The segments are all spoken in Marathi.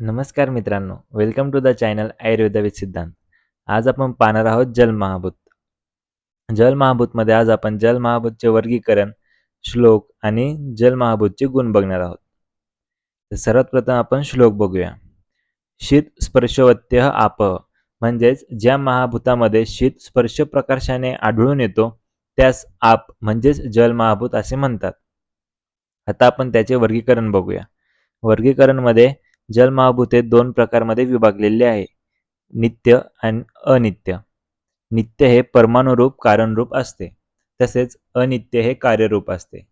नमस्कार मित्रांनो welcome to the channel Ayurveda with Siddhant आज आपण पाहणार आहोत जलमहाभूत जलमहाभूतमध्ये आज आपण जलमहाभूतचे वर्गीकरण श्लोक आणि जलमहाभूतचे गुण बघणार आहोत. तर सर्वात प्रथम आपण श्लोक बघूया. शीत स्पर्शवत्य आप म्हणजेच ज्या महाभूतामध्ये शीत स्पर्श प्रकाशाने आढळून येतो त्यास आप म्हणजेच जलमहाभूत असे म्हणतात. आता आपण त्याचे वर्गीकरण बघूया. वर्गीकरणमध्ये जलमहाभूते दोन प्रकारमध्ये विभागलेले आहे. नित्य आणि अनित्य. नित्य हे परमाणुरूप कारणरूप असते. तसेच अनित्य हे कार्यरूप असते.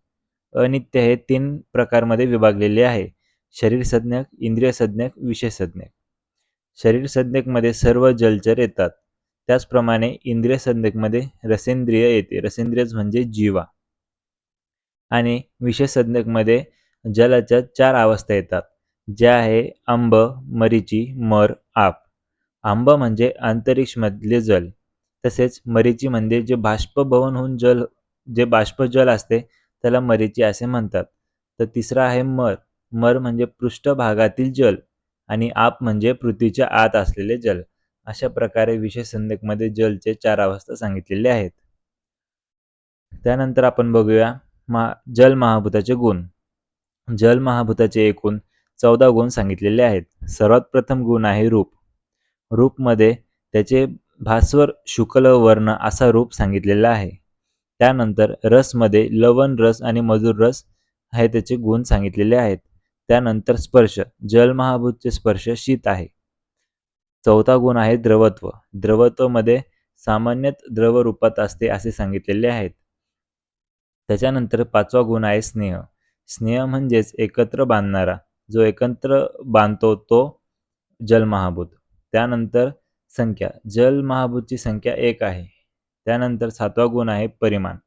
अनित्य हे तीन प्रकारमध्ये विभागलेले आहे. शरीरसंज्ञक इंद्रियसंज्ञक इंद्रिय संज्ञक संज्ञक सर्व जलचर येतात. त्याचप्रमाणे इंद्रिय संज्ञकमध्ये रसेंद्रिय येते. रसेंद्रियच म्हणजे जीवा. आणि विषयसंज्ञकमध्ये जलाच्या चार अवस्था येतात. जे आहे आंब मरीची मर आप. आंब म्हणजे अंतरिक्षमधले जल. तसेच मरीची म्हणजे जे बाष्पभवन होऊन जल जे बाष्पजल असते त्याला मरीची असे म्हणतात. तर तिसरा आहे मर. मर म्हणजे पृष्ठभागातील जल आणि आप म्हणजे पृथ्वीच्या आत असलेले जल. अशा प्रकारे विशेष संदेकमध्ये जलचे चार अवस्था सांगितलेले आहेत. त्यानंतर आपण बघूया मा जल महाभूताचे गुण. जल महाभूताचे एकूण चौदा गुण सांगितलेले आहेत. सर्वात प्रथम गुण आहे रूप. रूपमध्ये त्याचे भास्वर शुक्ल वर्ण असा रूप सांगितलेला आहे. त्यानंतर रसमध्ये लवण रस आणि मधुर रस हे त्याचे गुण सांगितलेले आहेत. त्यानंतर स्पर्श जलमहाभूतचे स्पर्श शीत आहे. चौथा गुण आहे द्रवत्व. द्रवत्वमध्ये सामान्यतः द्रव रूपात असते असे सांगितलेले आहेत. त्याच्यानंतर पाचवा गुण आहे स्नेह. स्नेह म्हणजेच एकत्र बांधणारा. जो एकत्र बांधतो तो जलमहाभूत त्यानंतर संख्या. जलमहाभूतची संख्या एक आहे. त्यानंतर सातवा गुण आहे परिमाण.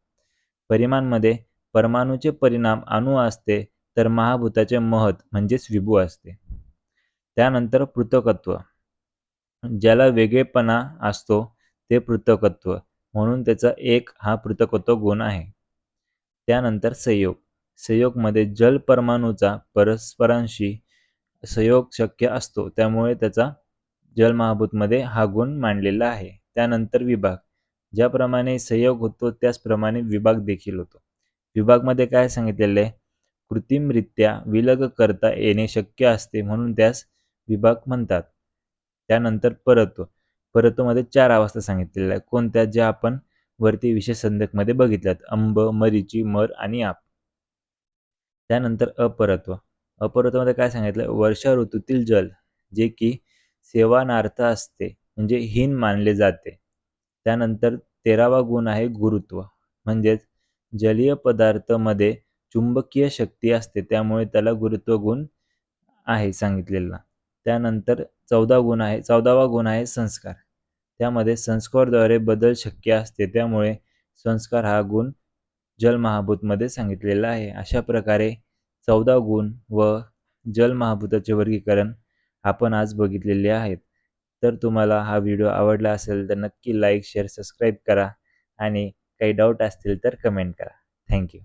परिमाणमध्ये परमाणूचे परिणाम अणू असते तर महाभूताचे महत म्हणजेच विभू असते. त्यानंतर पृथकत्व. ज्याला वेगळेपणा असतो ते पृथकत्व. म्हणून त्याचा एक हा पृथकत्व गुण आहे. त्यानंतर संयोग. संयोगमध्ये जल परमाणूचा परस्परांशी संयोग शक्य असतो. त्यामुळे त्याचा जलमहाभूतमध्ये हा गुण मांडलेला आहे. त्यानंतर विभाग. ज्याप्रमाणे संयोग होतो त्याचप्रमाणे विभाग देखील होतो. विभागमध्ये काय सांगितलेलं आहे? कृत्रिमरित्या विलग करता येणे शक्य असते म्हणून त्यास विभाग म्हणतात. त्यानंतर परत्व परत्वमध्ये चार अवस्था सांगितलेल्या आहेत. कोणत्या? ज्या आपण वरती विशेष संदकमध्ये बघितल्यात. अंब मरीची मर आणि आप. त्यानंतर अपरत्व. अपरत्वामध्ये काय सांगितलं? वर्षा ऋतूतील जल जे की सेवानार्थ असते म्हणजे हीन मानले जाते. त्यानंतर तेरावा गुण आहे गुरुत्व. म्हणजेच जलीय पदार्थमध्ये चुंबकीय शक्ती असते त्यामुळे त्याला गुरुत्व गुण आहे सांगितलेला. त्यानंतर चौदा गुण आहे चौदावा गुण आहे संस्कार. त्यामध्ये संस्कारद्वारे बदल शक्य असते त्यामुळे संस्कार हा गुण जलमहाभूतमध्ये सांगितलेलं आहे. अशा प्रकारे चौदा गुण व जलमहाभूताचे वर्गीकरण आपण आज बघितलेले आहेत. तर तुम्हाला हा व्हिडिओ आवडला असेल तर नक्की लाईक शेअर सबस्क्राईब करा आणि काही डाऊट असतील तर कमेंट करा. थँक्यू